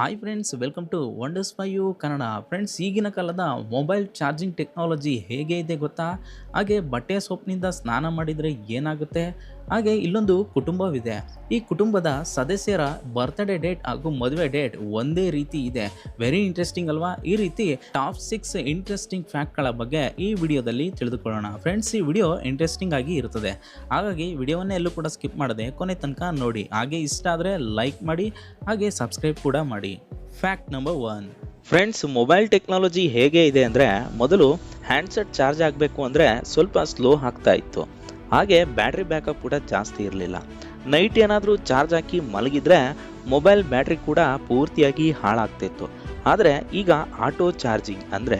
Hi friends welcome to wonders fi you Kannada friends ಈಗಿನ ಕಾಲದ mobile charging technology ಹೇಗೆ ಇದೆ ಗೊತ್ತಾ? ಹಾಗೆ ಬಟ್ಟೆ ಸೋಪ್ನಿಂದ ಸ್ನಾನ ಮಾಡಿದರೆ ಏನಾಗುತ್ತೆ? ಹಾಗೆ ಇಲ್ಲೊಂದು ಕುಟುಂಬವಿದೆ. ಈ ಕುಟುಂಬದ ಸದಸ್ಯರ ಬರ್ತ್ಡೇ ಡೇಟ್ ಹಾಗೂ ಮದುವೆ ಡೇಟ್ ಒಂದೇ ರೀತಿ ಇದೆ. ವೆರಿ ಇಂಟ್ರೆಸ್ಟಿಂಗ್ ಅಲ್ವಾ? ಈ ರೀತಿ ಟಾಪ್ ಸಿಕ್ಸ್ ಇಂಟ್ರೆಸ್ಟಿಂಗ್ ಫ್ಯಾಕ್ಟ್ಗಳ ಬಗ್ಗೆ ಈ ವಿಡಿಯೋದಲ್ಲಿ ತಿಳಿದುಕೊಳ್ಳೋಣ. ಫ್ರೆಂಡ್ಸ್ ಈ ವಿಡಿಯೋ ಇಂಟ್ರೆಸ್ಟಿಂಗ್ ಆಗಿ ಇರುತ್ತದೆ ಹಾಗಾಗಿ ವಿಡಿಯೋವನ್ನೇ ಎಲ್ಲೂ ಕೂಡ ಸ್ಕಿಪ್ ಮಾಡದೆ ಕೊನೆ ತನಕ ನೋಡಿ. ಹಾಗೆ ಇಷ್ಟ ಆದರೆ ಲೈಕ್ ಮಾಡಿ, ಹಾಗೆ ಸಬ್ಸ್ಕ್ರೈಬ್ ಕೂಡ ಮಾಡಿ. Fact number one friends mobile technology ಹೇಗೆ ಇದೆ ಅಂದರೆ, ಮೊದಲು ಹ್ಯಾಂಡ್ಸೆಟ್ ಚಾರ್ಜ್ ಆಗಬೇಕು ಅಂದರೆ ಸ್ವಲ್ಪ ಸ್ಲೋ ಆಗ್ತಾ ಇತ್ತು. ಹಾಗೆ ಬ್ಯಾಟ್ರಿ ಬ್ಯಾಕಪ್ ಕೂಡ ಜಾಸ್ತಿ ಇರಲಿಲ್ಲ. ನೈಟ್ ಏನಾದರೂ ಚಾರ್ಜ್ ಹಾಕಿ ಮಲಗಿದ್ರೆ ಮೊಬೈಲ್ ಬ್ಯಾಟ್ರಿ ಕೂಡ ಪೂರ್ತಿಯಾಗಿ ಹಾಳಾಗ್ತಿತ್ತು. ಆದರೆ ಈಗ ಆಟೋ ಚಾರ್ಜಿಂಗ್ ಅಂದರೆ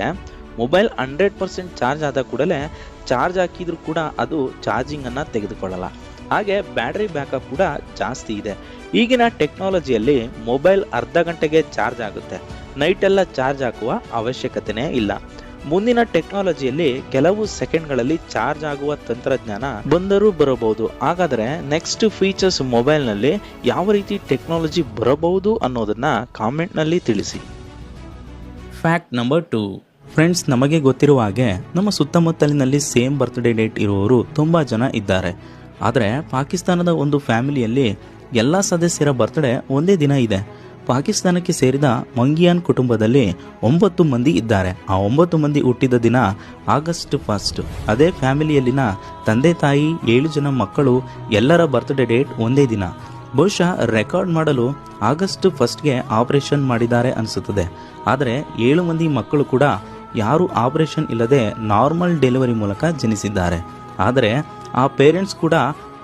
ಮೊಬೈಲ್ ಹಂಡ್ರೆಡ್ ಪರ್ಸೆಂಟ್ ಚಾರ್ಜ್ ಆದ ಕೂಡಲೇ ಚಾರ್ಜ್ ಹಾಕಿದರೂ ಕೂಡ ಅದು ಚಾರ್ಜಿಂಗನ್ನು ತೆಗೆದುಕೊಳ್ಳಲ್ಲ. ಹಾಗೆ ಬ್ಯಾಟ್ರಿ ಬ್ಯಾಕಪ್ ಕೂಡ ಜಾಸ್ತಿ ಇದೆ. ಈಗಿನ ಟೆಕ್ನಾಲಜಿಯಲ್ಲಿ ಮೊಬೈಲ್ ಅರ್ಧ ಗಂಟೆಗೆ ಚಾರ್ಜ್ ಆಗುತ್ತೆ. ನೈಟೆಲ್ಲ ಚಾರ್ಜ್ ಹಾಕುವ ಅವಶ್ಯಕತೆನೇ ಇಲ್ಲ. ಮುಂದಿನ ಟೆಕ್ನಾಲಜಿಯಲ್ಲಿ ಕೆಲವು ಸೆಕೆಂಡ್ಗಳಲ್ಲಿ ಚಾರ್ಜ್ ಆಗುವ ತಂತ್ರಜ್ಞಾನ ಬಂದರೂ ಬರಬಹುದು. ಹಾಗಾದರೆ ನೆಕ್ಸ್ಟ್ ಫೀಚರ್ಸ್ ಮೊಬೈಲ್ನಲ್ಲಿ ಯಾವ ರೀತಿ ಟೆಕ್ನಾಲಜಿ ಬರಬಹುದು ಅನ್ನೋದನ್ನ ಕಾಮೆಂಟ್ನಲ್ಲಿ ತಿಳಿಸಿ. ಫ್ಯಾಕ್ಟ್ ನಂಬರ್ ಟು ಫ್ರೆಂಡ್ಸ್ ನಮಗೆ ಗೊತ್ತಿರುವ ಹಾಗೆ ನಮ್ಮ ಸುತ್ತಮುತ್ತಲಿನಲ್ಲಿ ಸೇಮ್ ಬರ್ತ್ಡೇ ಡೇಟ್ ಇರುವವರು ತುಂಬ ಜನ ಇದ್ದಾರೆ. ಆದರೆ ಪಾಕಿಸ್ತಾನದ ಒಂದು ಫ್ಯಾಮಿಲಿಯಲ್ಲಿ ಎಲ್ಲ ಸದಸ್ಯರ ಬರ್ತ್ಡೇ ಒಂದೇ ದಿನ ಇದೆ. ಪಾಕಿಸ್ತಾನಕ್ಕೆ ಸೇರಿದ ಮಂಗಿಯಾನ್ ಕುಟುಂಬದಲ್ಲಿ ಒಂಬತ್ತು ಮಂದಿ ಇದ್ದಾರೆ. ಆ ಒಂಬತ್ತು ಮಂದಿ ಹುಟ್ಟಿದ ದಿನ ಆಗಸ್ಟ್ ಫಸ್ಟ್ ಅದೇ ಫ್ಯಾಮಿಲಿಯಲ್ಲಿನ ತಂದೆ ತಾಯಿ, ಏಳು ಜನ ಮಕ್ಕಳು, ಎಲ್ಲರ ಬರ್ತ್ಡೇ ಡೇಟ್ ಒಂದೇ ದಿನ. ಬಹುಶಃ ರೆಕಾರ್ಡ್ ಮಾಡಲು ಆಗಸ್ಟ್ ಫಸ್ಟ್ಗೆ ಆಪರೇಷನ್ ಮಾಡಿದ್ದಾರೆ ಅನಿಸುತ್ತದೆ. ಆದರೆ ಏಳು ಮಂದಿ ಮಕ್ಕಳು ಕೂಡ ಯಾರು ಆಪರೇಷನ್ ಇಲ್ಲದೆ ನಾರ್ಮಲ್ ಡೆಲಿವರಿ ಮೂಲಕ ಜನಿಸಿದ್ದಾರೆ. ಆದರೆ ಆ ಪೇರೆಂಟ್ಸ್ ಕೂಡ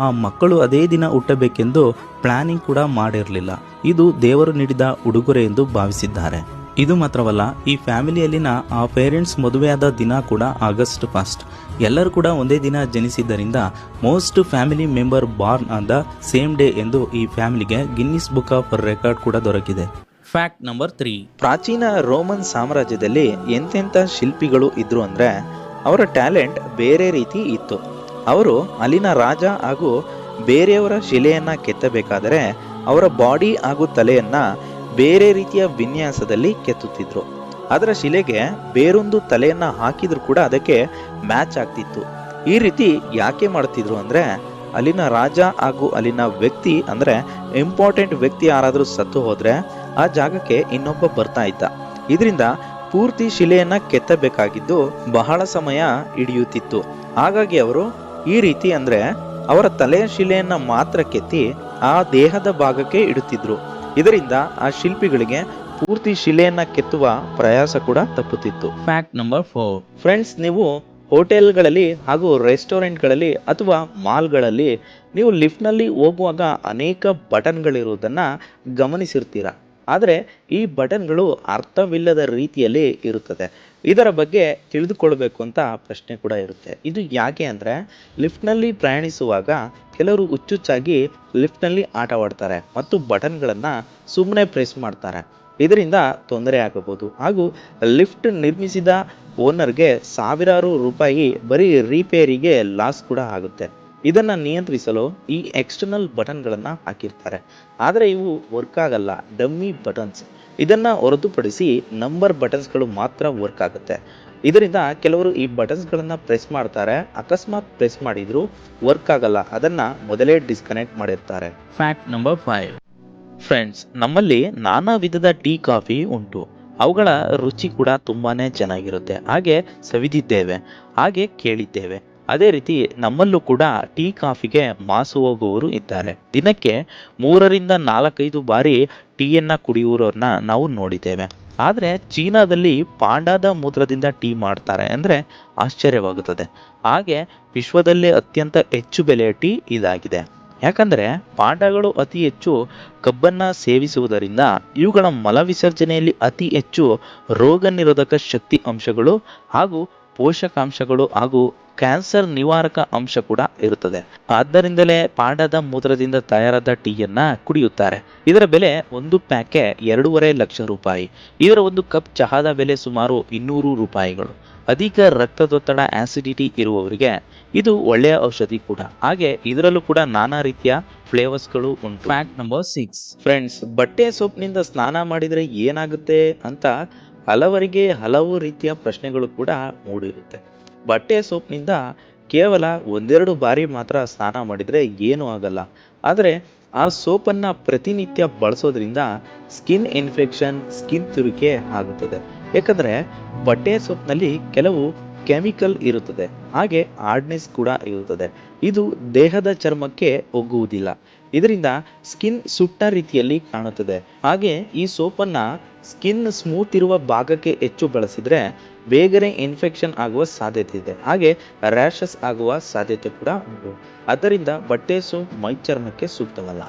ಆ ಮಕ್ಕಳು ಅದೇ ದಿನ ಹುಟ್ಟಬೇಕೆಂದು ಪ್ಲಾನಿಂಗ್ ಕೂಡ ಮಾಡಿರಲಿಲ್ಲ. ಇದು ದೇವರು ನೀಡಿದ ಉಡುಗೊರೆ ಎಂದು ಭಾವಿಸಿದ್ದಾರೆ. ಇದು ಮಾತ್ರವಲ್ಲ, ಈ ಫ್ಯಾಮಿಲಿಯಲ್ಲಿನ ಆ ಪೇರೆಂಟ್ಸ್ ಮದುವೆಯಾದ ದಿನ ಕೂಡ ಆಗಸ್ಟ್ ಫಸ್ಟ್ ಎಲ್ಲರೂ ಕೂಡ ಒಂದೇ ದಿನ ಜನಿಸಿದ್ದರಿಂದ most family member born on the same day ಎಂದು ಈ ಫ್ಯಾಮಿಲಿಗೆ ಗಿನ್ನಿಸ್ ಬುಕ್ ಆಫ್ ರೆಕಾರ್ಡ್ ಕೂಡ ದೊರಕಿದೆ. ಫ್ಯಾಕ್ಟ್ ನಂಬರ್ ತ್ರೀ ಪ್ರಾಚೀನ ರೋಮನ್ ಸಾಮ್ರಾಜ್ಯದಲ್ಲಿ ಎಂತೆಂಥ ಶಿಲ್ಪಿಗಳು ಇದ್ರು ಅಂದ್ರೆ ಅವರ ಟ್ಯಾಲೆಂಟ್ ಬೇರೆ ರೀತಿ ಇತ್ತು. ಅವರು ಅಲ್ಲಿನ ರಾಜ ಹಾಗೂ ಬೇರೆಯವರ ಶಿಲೆಯನ್ನ ಕೆತ್ತಬೇಕಾದರೆ ಅವರ ಬಾಡಿ ಹಾಗೂ ತಲೆಯನ್ನು ಬೇರೆ ರೀತಿಯ ವಿನ್ಯಾಸದಲ್ಲಿ ಕೆತ್ತುತ್ತಿದ್ರು. ಅದರ ಶಿಲೆಗೆ ಬೇರೊಂದು ತಲೆಯನ್ನು ಹಾಕಿದ್ರು ಕೂಡ ಅದಕ್ಕೆ ಮ್ಯಾಚ್ ಆಗ್ತಿತ್ತು. ಈ ರೀತಿ ಯಾಕೆ ಮಾಡ್ತಿದ್ರು ಅಂದ್ರೆ ಅಲ್ಲಿನ ರಾಜ ಹಾಗೂ ಅಲ್ಲಿನ ವ್ಯಕ್ತಿ ಅಂದ್ರೆ ಇಂಪಾರ್ಟೆಂಟ್ ವ್ಯಕ್ತಿ ಯಾರಾದರೂ ಸತ್ತು ಹೋದರೆ ಆ ಜಾಗಕ್ಕೆ ಇನ್ನೊಬ್ಬ ಬರ್ತಾ ಇದ್ದ. ಇದರಿಂದ ಪೂರ್ತಿ ಶಿಲೆಯನ್ನ ಕೆತ್ತಬೇಕಾಗಿದ್ದು ಬಹಳ ಸಮಯ ಹಿಡಿಯುತ್ತಿತ್ತು. ಹಾಗಾಗಿ ಅವರು ಈ ರೀತಿ ಅಂದ್ರೆ ಅವರ ತಲೆಯ ಶಿಲೆಯನ್ನ ಮಾತ್ರ ಕೆತ್ತಿ ಆ ದೇಹದ ಭಾಗಕ್ಕೆ ಇಡುತ್ತಿದ್ರು. ಇದರಿಂದ ಆ ಶಿಲ್ಪಿಗಳಿಗೆ ಪೂರ್ತಿ ಶಿಲೆಯನ್ನ ಕೆತ್ತುವ ಪ್ರಯಾಸ ಕೂಡ ತಪ್ಪುತ್ತಿತ್ತು. ಫ್ಯಾಕ್ಟ್ ನಂಬರ್ ಫೋರ್ ಫ್ರೆಂಡ್ಸ್ ನೀವು ಹೋಟೆಲ್ಗಳಲ್ಲಿ ಹಾಗೂ ರೆಸ್ಟೋರೆಂಟ್ಗಳಲ್ಲಿ ಅಥವಾ ಮಾಲ್ಗಳಲ್ಲಿ ನೀವು ಲಿಫ್ಟ್ನಲ್ಲಿ ಹೋಗುವಾಗ ಅನೇಕ ಬಟನ್ಗಳಿರುವುದನ್ನು ಗಮನಿಸಿರ್ತೀರ? ಆದರೆ ಈ ಬಟನ್ಗಳು ಅರ್ಥವಿಲ್ಲದ ರೀತಿಯಲ್ಲಿ ಇರುತ್ತದೆ. ಇದರ ಬಗ್ಗೆ ತಿಳಿದುಕೊಳ್ಬೇಕು ಅಂತ ಪ್ರಶ್ನೆ ಕೂಡ ಇರುತ್ತೆ. ಇದು ಯಾಕೆ ಅಂದರೆ ಲಿಫ್ಟ್ನಲ್ಲಿ ಪ್ರಯಾಣಿಸುವಾಗ ಕೆಲವರು ಹುಚ್ಚುಚ್ಚಾಗಿ ಲಿಫ್ಟ್ನಲ್ಲಿ ಆಟವಾಡ್ತಾರೆ ಮತ್ತು ಬಟನ್ಗಳನ್ನು ಸುಮ್ಮನೆ ಪ್ರೆಸ್ ಮಾಡ್ತಾರೆ. ಇದರಿಂದ ತೊಂದರೆ ಆಗಬಹುದು. ಹಾಗೂ ಲಿಫ್ಟ್ ನಿರ್ಮಿಸಿದ ಓನರ್ಗೆ ಸಾವಿರಾರು ರೂಪಾಯಿ ಬರೀ ರಿಪೇರಿಗೆ ಲಾಸ್ ಕೂಡ ಆಗುತ್ತೆ. ಇದನ್ನ ನಿಯಂತ್ರಿಸಲು ಈ ಎಕ್ಸ್ಟರ್ನಲ್ ಬಟನ್ಗಳನ್ನು ಹಾಕಿರ್ತಾರೆ. ಆದರೆ ಇವು ವರ್ಕ್ ಆಗಲ್ಲ ಡಮ್ಮಿ ಬಟನ್ಸ್ ಇದನ್ನ ಹೊರತುಪಡಿಸಿ ನಂಬರ್ ಬಟನ್ಸ್ಗಳು ಮಾತ್ರ ವರ್ಕ್ ಆಗುತ್ತೆ. ಇದರಿಂದ ಕೆಲವರು ಈ ಬಟನ್ಸ್ಗಳನ್ನು ಪ್ರೆಸ್ ಮಾಡ್ತಾರೆ ಅಕಸ್ಮಾತ್ ಪ್ರೆಸ್ ಮಾಡಿದ್ರು ವರ್ಕ್ ಆಗಲ್ಲ. ಅದನ್ನ ಮೊದಲೇ ಡಿಸ್ಕನೆಕ್ಟ್ ಮಾಡಿರ್ತಾರೆ. ಫ್ಯಾಕ್ಟ್ ನಂಬರ್ ಫೈವ್ ಫ್ರೆಂಡ್ಸ್ ನಮ್ಮಲ್ಲಿ ನಾನಾ ವಿಧದ ಟೀ ಕಾಫಿ ಉಂಟು. ಅವುಗಳ ರುಚಿ ಕೂಡ ತುಂಬಾನೇ ಚೆನ್ನಾಗಿರುತ್ತೆ. ಹಾಗೆ ಸವಿದಿದ್ದೇವೆ ಹಾಗೆ ಕೇಳಿದ್ದೇವೆ. ಅದೇ ರೀತಿ ನಮ್ಮಲ್ಲೂ ಕೂಡ ಟೀ ಕಾಫಿಗೆ ಮಾಸು ಹೋಗುವವರು ಇದ್ದಾರೆ. ದಿನಕ್ಕೆ ಮೂರರಿಂದ ನಾಲ್ಕೈದು ಬಾರಿ ಟೀಯನ್ನು ಕುಡಿಯುವವರನ್ನ ನಾವು ನೋಡಿದ್ದೇವೆ. ಆದರೆ ಚೀನಾದಲ್ಲಿ ಪಾಂಡಾದ ಮೂತ್ರದಿಂದ ಟೀ ಮಾಡ್ತಾರೆ ಅಂದರೆ ಆಶ್ಚರ್ಯವಾಗುತ್ತದೆ. ಹಾಗೆ ವಿಶ್ವದಲ್ಲೇ ಅತ್ಯಂತ ಹೆಚ್ಚು ಬೆಲೆಯ ಟೀ ಇದಾಗಿದೆ. ಯಾಕಂದರೆ ಪಾಂಡಗಳು ಅತಿ ಹೆಚ್ಚು ಕಬ್ಬನ್ನ ಸೇವಿಸುವುದರಿಂದ ಇವುಗಳ ಮಲವಿಸರ್ಜನೆಯಲ್ಲಿ ಅತಿ ಹೆಚ್ಚು ರೋಗ ನಿರೋಧಕ ಶಕ್ತಿ ಅಂಶಗಳು ಹಾಗೂ ಪೋಷಕಾಂಶಗಳು ಹಾಗೂ ಕ್ಯಾನ್ಸರ್ ನಿವಾರಕ ಅಂಶ ಕೂಡ ಇರುತ್ತದೆ. ಆದ್ದರಿಂದಲೇ ಪಾಂಡದ ಮೂತ್ರದಿಂದ ತಯಾರಾದ ಟೀಯನ್ನ ಕುಡಿಯುತ್ತಾರೆ. ಇದರ ಬೆಲೆ ಒಂದು ಪ್ಯಾಕೆ ಎರಡೂವರೆ ಲಕ್ಷ ರೂಪಾಯಿ. ಇದರ ಒಂದು ಕಪ್ ಚಹಾದ ಬೆಲೆ ಸುಮಾರು ಇನ್ನೂರು ರೂಪಾಯಿಗಳು. ಅಧಿಕ ರಕ್ತದೊತ್ತಡ ಆಸಿಡಿಟಿ ಇರುವವರಿಗೆ ಇದು ಒಳ್ಳೆಯ ಔಷಧಿ ಕೂಡ. ಹಾಗೆ ಇದರಲ್ಲೂ ಕೂಡ ನಾನಾ ರೀತಿಯ ಫ್ಲೇವರ್ಸ್ಗಳು ಉಂಟು. ಫ್ಯಾಕ್ಟ್ ನಂಬರ್ ಸಿಕ್ಸ್ ಫ್ರೆಂಡ್ಸ್ ಬಟ್ಟೆ ಸೋಪ್ನಿಂದ ಸ್ನಾನ ಮಾಡಿದರೆ ಏನಾಗುತ್ತೆ ಅಂತ ಹಲವರಿಗೆ ಹಲವು ರೀತಿಯ ಪ್ರಶ್ನೆಗಳು ಕೂಡ ಮೂಡಿರುತ್ತೆ. ಬಟ್ಟೆ ಸೋಪ್ನಿಂದ ಕೇವಲ ಒಂದೆರಡು ಬಾರಿ ಮಾತ್ರ ಸ್ನಾನ ಮಾಡಿದರೆ ಏನೂ ಆಗಲ್ಲ. ಆದರೆ ಆ ಸೋಪನ್ನು ಪ್ರತಿನಿತ್ಯ ಬಳಸೋದ್ರಿಂದ ಸ್ಕಿನ್ ಇನ್ಫೆಕ್ಷನ್, ಸ್ಕಿನ್ ತುರಿಕೆ ಆಗುತ್ತದೆ. ಯಾಕಂದರೆ ಬಟ್ಟೆ ಸೋಪ್ನಲ್ಲಿ ಕೆಲವು ಕೆಮಿಕಲ್ ಇರುತ್ತದೆ. ಹಾಗೆ ಹಾರ್ಡ್ನೆಸ್ ಕೂಡ ಇರುತ್ತದೆ. ಇದು ದೇಹದ ಚರ್ಮಕ್ಕೆ ಒಗ್ಗುವುದಿಲ್ಲ. ಇದರಿಂದ ಸ್ಕಿನ್ ಸುಟ್ಟ ರೀತಿಯಲ್ಲಿ ಕಾಣುತ್ತದೆ. ಹಾಗೆ ಈ ಸೋಪನ್ನ ಸ್ಕಿನ್ ಸ್ಮೂತ್ ಇರುವ ಭಾಗಕ್ಕೆ ಹೆಚ್ಚು ಬಳಸಿದ್ರೆ ಬೇಗನೆ ಇನ್ಫೆಕ್ಷನ್ ಆಗುವ ಸಾಧ್ಯತೆ ಇದೆ. ಹಾಗೆ ರ್ಯಾಷಸ್ ಆಗುವ ಸಾಧ್ಯತೆ ಕೂಡ ಉಂಟು. ಅದರಿಂದ ಬಟ್ಟೆ ಸೋಪ್ ಮೈ ಚರ್ಮಕ್ಕೆ ಸೂಕ್ತವಲ್ಲ.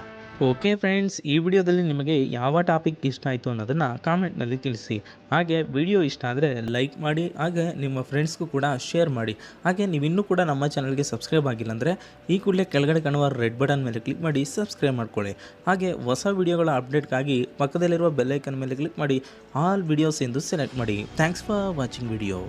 ಓಕೆ ಫ್ರೆಂಡ್ಸ್ ಈ ವಿಡಿಯೋದಲ್ಲಿ ನಿಮಗೆ ಯಾವ ಟಾಪಿಕ್ ಇಷ್ಟ ಆಯಿತು ಅನ್ನೋದನ್ನು ಕಾಮೆಂಟ್ನಲ್ಲಿ ತಿಳಿಸಿ. ಹಾಗೆ ವಿಡಿಯೋ ಇಷ್ಟ ಆದರೆ ಲೈಕ್ ಮಾಡಿ, ಹಾಗೆ ನಿಮ್ಮ ಫ್ರೆಂಡ್ಸ್ಗೂ ಕೂಡ ಶೇರ್ ಮಾಡಿ. ಹಾಗೆ ನೀವು ಇನ್ನೂ ಕೂಡ ನಮ್ಮ ಚಾನಲ್ಗೆ ಸಬ್ಸ್ಕ್ರೈಬ್ ಆಗಿಲ್ಲ ಅಂದರೆ ಈ ಕೂಡಲೇ ಕೆಳಗಡೆ ಕಾಣುವ ರೆಡ್ ಬಟನ್ ಮೇಲೆ ಕ್ಲಿಕ್ ಮಾಡಿ ಸಬ್ಸ್ಕ್ರೈಬ್ ಮಾಡ್ಕೊಳ್ಳಿ. ಹಾಗೆ ಹೊಸ ವಿಡಿಯೋಗಳ ಅಪ್ಡೇಟ್ಗಾಗಿ ಪಕ್ಕದಲ್ಲಿರುವ ಬೆಲ್ಲೈಕನ್ ಮೇಲೆ ಕ್ಲಿಕ್ ಮಾಡಿ ಆಲ್ ವಿಡಿಯೋಸ್ ಎಂದು ಸೆಲೆಕ್ಟ್ ಮಾಡಿ. Thanks for watching video